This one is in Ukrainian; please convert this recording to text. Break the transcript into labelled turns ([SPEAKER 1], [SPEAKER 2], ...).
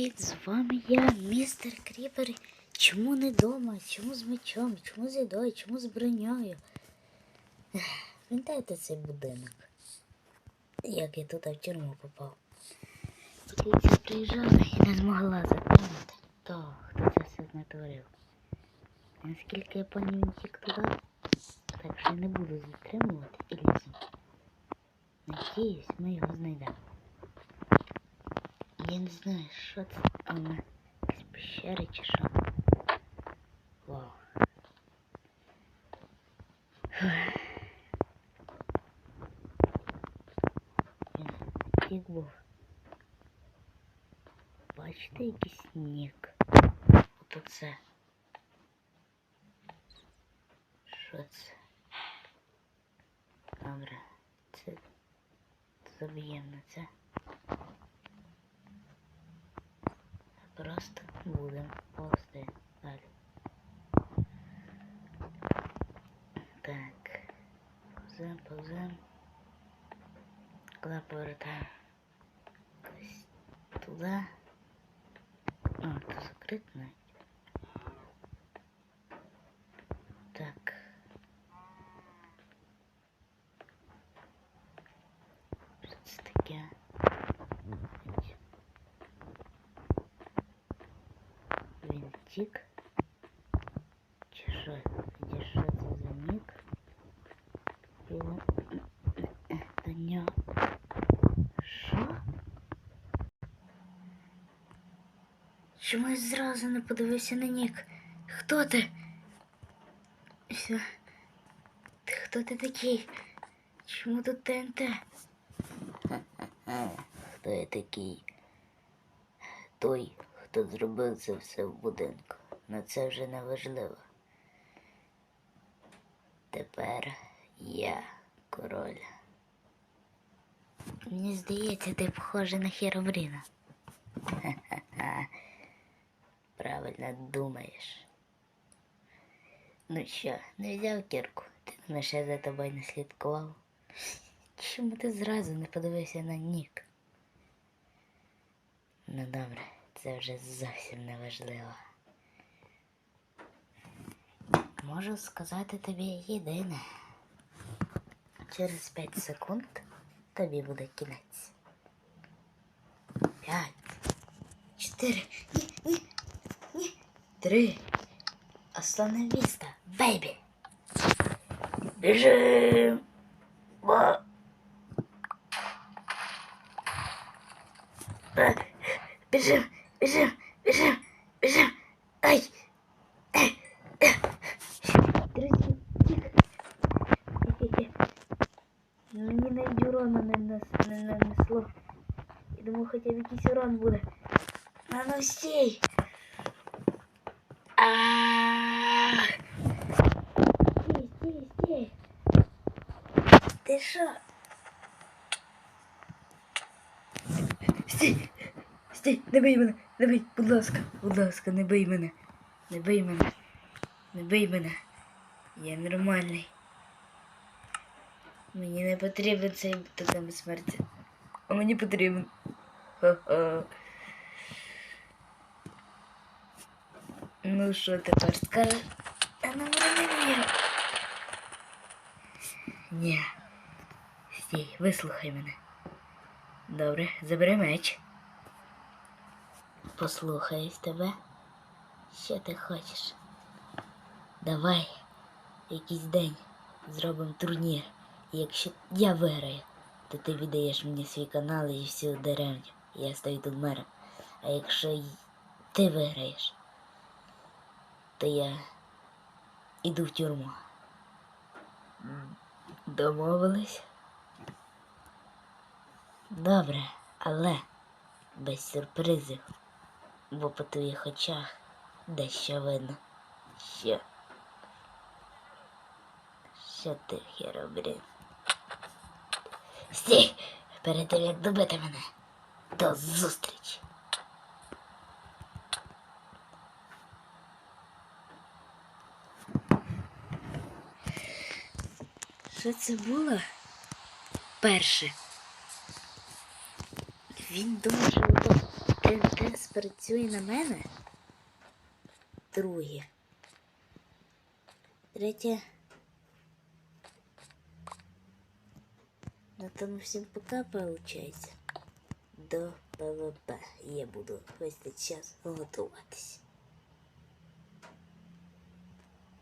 [SPEAKER 1] привіт! З вами я, містер Кріпер. Чому не вдома? Чому з мечом? Чому з їдою? Чому з броньою? Пам'ятаєте цей будинок? Як я тут в тюрму попав? Поліція приїжджала і не змогла затримати. То, хто це все знатворив? Наскільки я пам'ятаю, він тік туди, так що я не буду затримувати і. Надіюсь, ми його знайдемо. Я не знаю, що це там якісь пещери чи що. Вау. Він тік був. Бачите, якийсь нік. От оце. Що це? Добре. Це заб'ємо на це. Просто будемо повзти далі. Так. Повзем, повзем. Куди повертаємо? Кудись туди. А, це закрито навіть. Він тік. Чи що? Чи що це за нік? Його до нього. Що? Чому я зразу не подивився на нік? Хто ти? Все. Ти хто ти такий? Чому тут ТНТ? Хто я такий? Той, Хто зробив це все в будинку. Но це вже не важливо. Тепер я король. Мені здається, ти похожий на Херобріна. Ха-ха-ха. Правильно думаєш. Ну що, не взяв кірку? Ти думаєш, я за тобою не слідкував? Чому ти зразу не подивився на нік? Ну добре, це вже зовсім не важливо. Можу сказати тобі єдине. Через 5 секунд тобі буде кінець. П'ять. Чотири. Ні, ні, ні. Три. Остановіста, бейбі. Біжим. Бо... Е, Біжим, біжим, біжим, біжим. Ай. Е, е. Друзі, тихо. Хе-хе-хе. Мені навіть урону не, нас- не нанесло. Я думав, хоча б якийсь урон буде. А ну стій. А. Стій, стій, стій. Ти що? Стій! Стій, не бий мене, бий, будь ласка, будь ласка, не бий мене. Не бий мене. Не бий мене. Я нормальний. Мені не потрібен цей тотем смерті. А мені потрібен. Ха-ха. Ну що тепер скажеш? А не вірю. Ні. Стій, вислухай мене. Добре, забери меч. Послухаюсь тебе. Що ти хочеш? Давай якийсь день зробимо турнір. І якщо я виграю, то ти віддаєш мені свій канал і всю деревню. І я стою тут мером. А якщо ти виграєш, то я іду в тюрму. Домовились? Добре, але без сюрпризів, бо по твоїх очах дещо видно. Що? Що ти, Херобрін? Стій! Перед тим, як добити мене. До зустрічі! Що це було? Перше. Він думав, ото ТНТ спрацює на мене. Друге. Третє. На тому всім пока получається. До ПВП. Я буду весь цей час готуватись.